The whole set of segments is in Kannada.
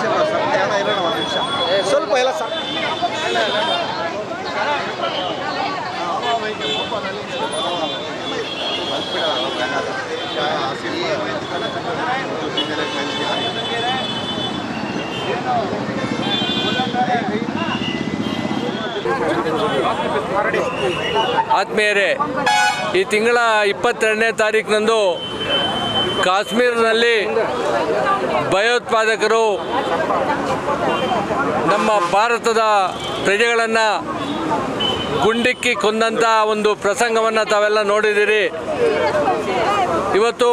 ಸ್ವಲ್ಪ ಆತ್ಮೀಯರೇ, ಈ ತಿಂಗಳ ಇಪ್ಪತ್ತೆರಡನೇ ತಾರೀಕಿನಂದು ಕಾಶ್ಮೀರದಲ್ಲಿ ಭಯೋತ್ಪಾದಕರು ನಮ್ಮ ಭಾರತದ ಪ್ರಜೆಗಳನ್ನು ಗುಂಡಿಕ್ಕಿ ಕೊಂದಂಥ ಒಂದು ಪ್ರಸಂಗವನ್ನು ತಾವೆಲ್ಲ ನೋಡಿದ್ದೀರಿ. ಇವತ್ತು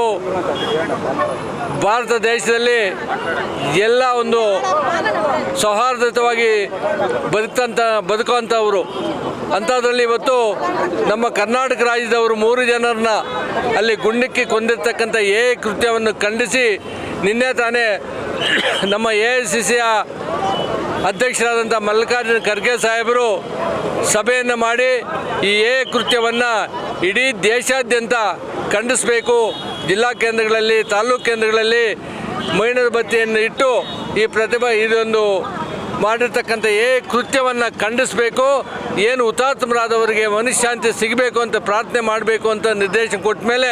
ಭಾರತ ದೇಶದಲ್ಲಿ ಎಲ್ಲ ಒಂದು ಸೌಹಾರ್ದಯುತವಾಗಿ ಬದುಕಂತ, ಬದುಕುವಂಥವರು. ಅಂಥದ್ರಲ್ಲಿ ಇವತ್ತು ನಮ್ಮ ಕರ್ನಾಟಕ ರಾಜ್ಯದವರು ಮೂರು ಜನರನ್ನ ಅಲ್ಲಿ ಗುಂಡಿಕ್ಕಿ ಕೊಂದಿರ್ತಕ್ಕಂಥ ಎ ಕೃತ್ಯವನ್ನು ಖಂಡಿಸಿ ನಿನ್ನೆ ತಾನೇ ನಮ್ಮ ಎ ಐ ಸಿ ಸಿಯ ಅಧ್ಯಕ್ಷರಾದಂಥ ಮಲ್ಲಿಕಾರ್ಜುನ ಖರ್ಗೆ ಸಾಹೇಬರು ಸಭೆಯನ್ನು ಮಾಡಿ ಈ ಎ ಕೃತ್ಯವನ್ನು ಇಡೀ ದೇಶಾದ್ಯಂತ ಖಂಡಿಸಬೇಕು. ಜಿಲ್ಲಾ ಕೇಂದ್ರಗಳಲ್ಲಿ, ತಾಲೂಕು ಕೇಂದ್ರಗಳಲ್ಲಿ ಮೈನದ ಬತ್ತಿಯನ್ನು ಇಟ್ಟು ಈ ಪ್ರತಿಭೆ ಇದೊಂದು ಮಾಡಿರ್ತಕ್ಕಂಥ ಏ ಕೃತ್ಯವನ್ನು ಖಂಡಿಸಬೇಕು. ಏನು ಹುತಾತ್ಮರಾದವರಿಗೆ ಮನಃಶಾಂತಿ ಸಿಗಬೇಕು ಅಂತ ಪ್ರಾರ್ಥನೆ ಮಾಡಬೇಕು ಅಂತ ನಿರ್ದೇಶನ ಕೊಟ್ಟ ಮೇಲೆ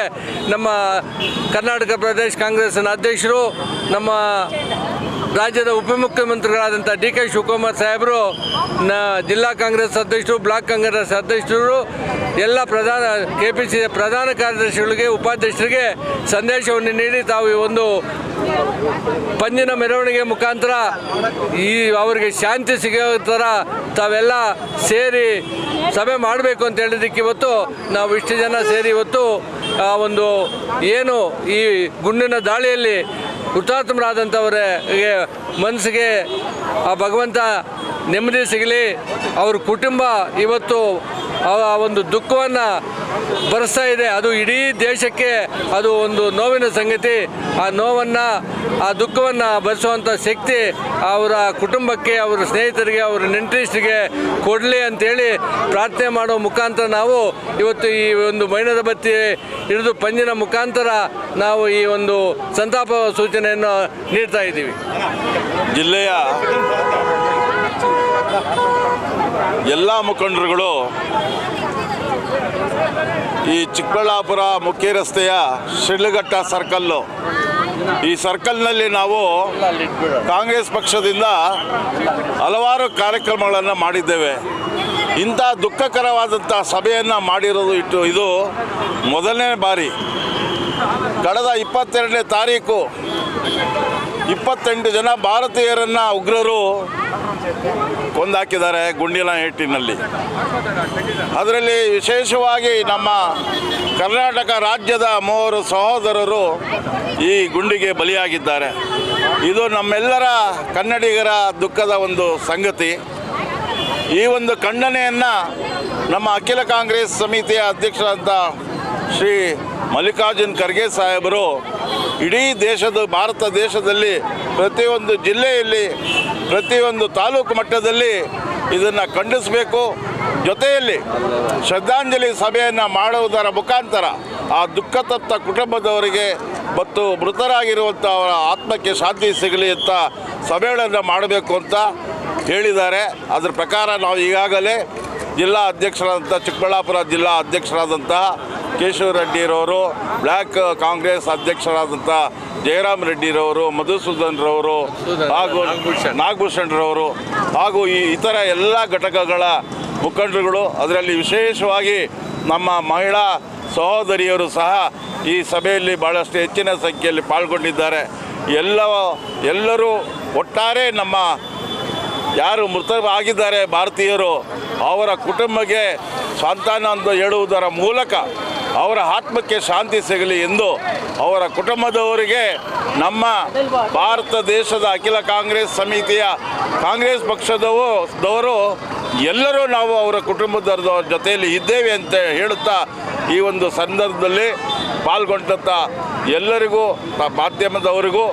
ನಮ್ಮ ಕರ್ನಾಟಕ ಪ್ರದೇಶ ಕಾಂಗ್ರೆಸ್ನ ಅಧ್ಯಕ್ಷರು, ನಮ್ಮ ರಾಜ್ಯದ ಉಪಮುಖ್ಯಮಂತ್ರಿಗಳಾದಂಥ ಡಿ ಕೆ ಶಿವಕುಮಾರ್ ಸಾಹೇಬರು, ನ ಜಿಲ್ಲಾ ಕಾಂಗ್ರೆಸ್ ಅಧ್ಯಕ್ಷರು, ಬ್ಲಾಕ್ ಕಾಂಗ್ರೆಸ್ ಅಧ್ಯಕ್ಷರು, ಎಲ್ಲ ಪ್ರಧಾನ ಕೆ ಪಿ ಸಿ ಪ್ರಧಾನ ಕಾರ್ಯದರ್ಶಿಗಳಿಗೆ, ಉಪಾಧ್ಯಕ್ಷರಿಗೆ ಸಂದೇಶವನ್ನು ನೀಡಿ ತಾವು ಈ ಒಂದು ಪಂಜಿನ ಮೆರವಣಿಗೆ ಮುಖಾಂತರ ಈ ಅವರಿಗೆ ಶಾಂತಿ ಸಿಗೋ ಥರ ತಾವೆಲ್ಲ ಸೇರಿ ಸಭೆ ಮಾಡಬೇಕು ಅಂತ ಹೇಳಿದಕ್ಕೆ ಇವತ್ತು ನಾವು ಇಷ್ಟು ಜನ ಸೇರಿ ಇವತ್ತು ಒಂದು ಏನು ಈ ಗುಂಡಿನ ದಾಳಿಯಲ್ಲಿ ಹುತಾತ್ಮರಾದಂಥವರಿಗೆ ಮನಸ್ಸಿಗೆ ಆ ಭಗವಂತ ನೆಮ್ಮದಿ ಸಿಗಲಿ. ಅವ್ರ ಕುಟುಂಬ ಇವತ್ತು ಆ ಒಂದು ದುಃಖವನ್ನು ಬರೆಸ್ತಾ ಇದೆ. ಅದು ಇಡೀ ದೇಶಕ್ಕೆ ಅದು ಒಂದು ನೋವಿನ ಸಂಗತಿ. ಆ ನೋವನ್ನು, ಆ ದುಃಖವನ್ನು ಭರಿಸುವಂಥ ಶಕ್ತಿ ಅವರ ಕುಟುಂಬಕ್ಕೆ, ಅವರ ಸ್ನೇಹಿತರಿಗೆ, ಅವರ ನೆಂಟರಿಷ್ಟರಿಗೆ ಕೊಡಲಿ ಅಂತೇಳಿ ಪ್ರಾರ್ಥನೆ ಮಾಡೋ ಮುಖಾಂತರ ನಾವು ಇವತ್ತು ಈ ಒಂದು ಮೈನದ ಬತ್ತಿ ಹಿಡಿದು ಪಂಜಿನ ಮುಖಾಂತರ ನಾವು ಈ ಒಂದು ಸಂತಾಪ ಸೂಚನೆಯನ್ನು ನೀಡ್ತಾ ಇದ್ದೀವಿ. ಜಿಲ್ಲೆಯ ಎಲ್ಲ ಮುಖಂಡರುಗಳು ಈ ಚಿಕ್ಕಬಳ್ಳಾಪುರ ಮುಖ್ಯ ರಸ್ತೆಯ ಶಿಡ್ಲಘಟ್ಟ ಸರ್ಕಲ್ಲು ಈ ಸರ್ಕಲ್ನಲ್ಲಿ ನಾವು ಕಾಂಗ್ರೆಸ್ ಪಕ್ಷದಿಂದ ಹಲವಾರು ಕಾರ್ಯಕ್ರಮಗಳನ್ನು ಮಾಡಿದ್ದೇವೆ. ಇಂಥ ದುಃಖಕರವಾದಂಥ ಸಭೆಯನ್ನು ಮಾಡಿರೋದು ಇಟ್ಟು ಇದು ಮೊದಲನೇ ಬಾರಿ. ಕಳೆದ ಇಪ್ಪತ್ತೆರಡನೇ ತಾರೀಕು ಇಪ್ಪತ್ತೆಂಟು ಜನ ಭಾರತೀಯರನ್ನು ಉಗ್ರರು ಕೊಂದಾಕಿದ್ದಾರೆ ಗುಂಡಿನ ಏಟಿನಲ್ಲಿ. ಅದರಲ್ಲಿ ವಿಶೇಷವಾಗಿ ನಮ್ಮ ಕರ್ನಾಟಕ ರಾಜ್ಯದ ಮೂವರು ಸಹೋದರರು ಈ ಗುಂಡಿಗೆ ಬಲಿಯಾಗಿದ್ದಾರೆ. ಇದು ನಮ್ಮೆಲ್ಲರ ಕನ್ನಡಿಗರ ದುಃಖದ ಒಂದು ಸಂಗತಿ. ಈ ಒಂದು ಖಂಡನೆಯನ್ನು ನಮ್ಮ ಅಖಿಲ ಕಾಂಗ್ರೆಸ್ ಸಮಿತಿಯ ಅಧ್ಯಕ್ಷರಾದ ಶ್ರೀ ಮಲ್ಲಿಕಾರ್ಜುನ್ ಖರ್ಗೆ ಸಾಹೇಬರು ಇಡೀ ದೇಶದ, ಭಾರತ ದೇಶದಲ್ಲಿ ಪ್ರತಿಯೊಂದು ಜಿಲ್ಲೆಯಲ್ಲಿ, ಪ್ರತಿಯೊಂದು ತಾಲೂಕು ಮಟ್ಟದಲ್ಲಿ ಇದನ್ನು ಖಂಡಿಸಬೇಕು. ಜೊತೆಯಲ್ಲಿ ಶ್ರದ್ಧಾಂಜಲಿ ಸಭೆಯನ್ನು ಮಾಡುವುದರ ಮುಖಾಂತರ ಆ ದುಃಖ ತಪ್ತ ಕುಟುಂಬದವರಿಗೆ ಮತ್ತು ಮೃತರಾಗಿರುವಂಥ ಅವರ ಆತ್ಮಕ್ಕೆ ಶಾಂತಿ ಸಿಗಲಿ ಅಂತ ಸಭೆಗಳನ್ನು ಮಾಡಬೇಕು ಅಂತ ಹೇಳಿದ್ದಾರೆ. ಅದರ ಪ್ರಕಾರ ನಾವು ಈಗಾಗಲೇ ಜಿಲ್ಲಾ ಅಧ್ಯಕ್ಷರಾದಂಥ ಚಿಕ್ಕಬಳ್ಳಾಪುರ ಜಿಲ್ಲಾ ಅಧ್ಯಕ್ಷರಾದಂತಹ ಕೇಶವ ರೆಡ್ಡಿರವರು ಬ್ಲ್ಯಾಕ್ ಕಾಂಗ್ರೆಸ್ ಅಧ್ಯಕ್ಷರಾದಂಥ ಜಯರಾಮ್ ರೆಡ್ಡಿರವರು ಮಧುಸೂದನ್ ರವರು ಹಾಗೂ ನಾಗಭೂಷಣ್. ರವರು ಹಾಗೂ ಈ ಇತರ ಎಲ್ಲ ಘಟಕಗಳ ಮುಖಂಡರುಗಳು ಅದರಲ್ಲಿ ವಿಶೇಷವಾಗಿ ನಮ್ಮ ಮಹಿಳಾ ಸಹೋದರಿಯರು ಸಹ ಈ ಸಭೆಯಲ್ಲಿ ಭಾಳಷ್ಟು ಹೆಚ್ಚಿನ ಸಂಖ್ಯೆಯಲ್ಲಿ ಪಾಲ್ಗೊಂಡಿದ್ದಾರೆ. ಎಲ್ಲ ಎಲ್ಲರೂ ಒಟ್ಟಾರೆ ನಮ್ಮ ಯಾರು ಮೃತರಾಗಿದ್ದಾರೆ ಭಾರತೀಯರು ಅವರ ಕುಟುಂಬಕ್ಕೆ ಸಂತಾನ ಅಂತ ಹೇಳುವುದರ ಮೂಲಕ ಅವರ ಆತ್ಮಕ್ಕೆ ಶಾಂತಿ ಸಿಗಲಿ ಎಂದು ಅವರ ಕುಟುಂಬದವರಿಗೆ ನಮ್ಮ ಭಾರತ ದೇಶದ ಅಖಿಲ ಕಾಂಗ್ರೆಸ್ ಸಮಿತಿಯ ಕಾಂಗ್ರೆಸ್ ಪಕ್ಷದವರು ದವರು ಎಲ್ಲರೂ ನಾವು ಅವರ ಕುಟುಂಬದ ಜೊತೆಯಲ್ಲಿ ಇದ್ದೇವೆ ಅಂತ ಹೇಳುತ್ತಾ ಈ ಒಂದು ಸಂದರ್ಭದಲ್ಲಿ ಪಾಲ್ಗೊಂಡಂಥ ಎಲ್ಲರಿಗೂ ಮಾಧ್ಯಮದವರಿಗೂ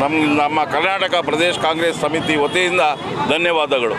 ನಮ್ಮ ನಮ್ಮ ಕರ್ನಾಟಕ ಪ್ರದೇಶ ಕಾಂಗ್ರೆಸ್ ಸಮಿತಿ ವತಿಯಿಂದ ಧನ್ಯವಾದಗಳು.